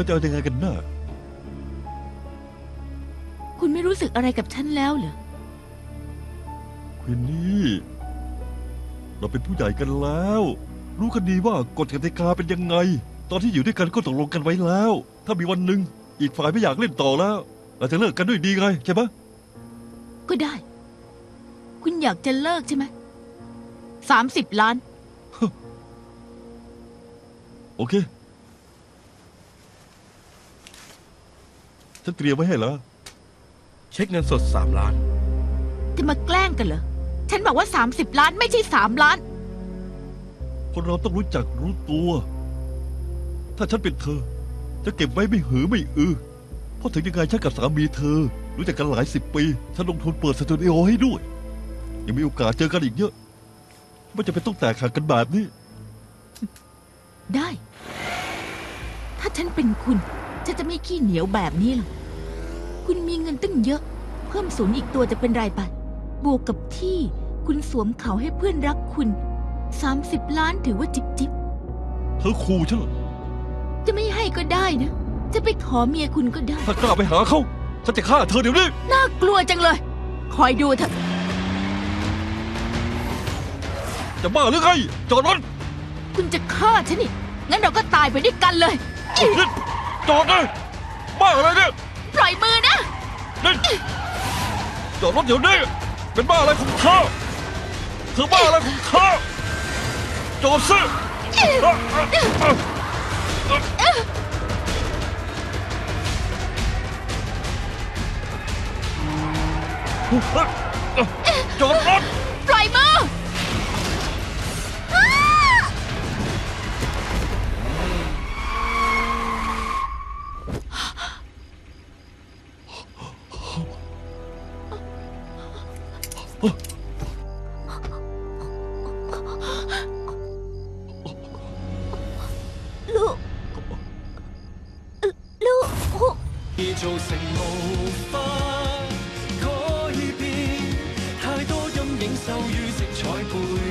อจะเอายังไงกันแน่คุณไม่รู้สึกอะไรกับฉันแล้วเหรอ ควินนี่ เราเป็นผู้ใหญ่กันแล้ว รู้กันดีว่ากฎกติกาเป็นยังไง ตอนที่อยู่ด้วยกันก็ตกลงกันไว้แล้ว ถ้ามีวันหนึ่งอีกฝ่ายไม่อยากเล่นต่อแล้ว เราจะเลิกกันด้วยดีไงใช่ไหมก็ได้ คุณอยากจะเลิกใช่ไหมสามสิบล้าน โอเค ฉันเตรียมไว้ให้แล้วเช็คเงินสด3ล้าน จะมาแกล้งกันเหรอ ฉันบอกว่าสามสิบล้านไม่ใช่สามล้าน คนเราต้องรู้จักรู้ตัว ถ้าฉันเป็นเธอ จะเก็บไว้ไม่หือไม่อือเพราะถึงยังไงฉันกับสามีเธอ รู้จักกันหลายสิบปี ฉันลงทุนเปิดสตูดิโอให้ด้วย ยังมีโอกาสเจอกันอีกเยอะ ไม่จะเป็นต้องแตกหักกันแบบนี้ ได้ ถ้าฉันเป็นคุณ ฉันจะไม่ขี้เหนียวแบบนี้หรอก คุณมีเงินตั้งเยอะ เพิ่มศูนย์อีกตัวจะเป็นไรไปบวกกับที่คุณสวมเขาให้เพื่อนรักคุณ 30 ล้านถือว่าจิบจิบเธอขู่ฉันเหรอจะไม่ให้ก็ได้นะ จะไปขอเมียคุณก็ได้ ถ้ากล้าไปหาเขาฉันจะฆ่าเธอเดี๋ยวนี้น่ากลัวจังเลย คอยดูเถอะ จะบ้าหรือไงจอดรถคุณจะฆ่าฉันนี่งั้นเราก็ตายไปด้วยกันเลยนี่จอดเลยบ้าอะไรเนี่ย ปล่อยมือนะ นี่จอดรถเดี๋ยวนี้ เป็นบ้าอะไรของเธอเธอบ้าอะไรของเธอจอดซิจอดรถปล่อยมือ 啊，六六，成无法改变，太多阴影受予色彩背。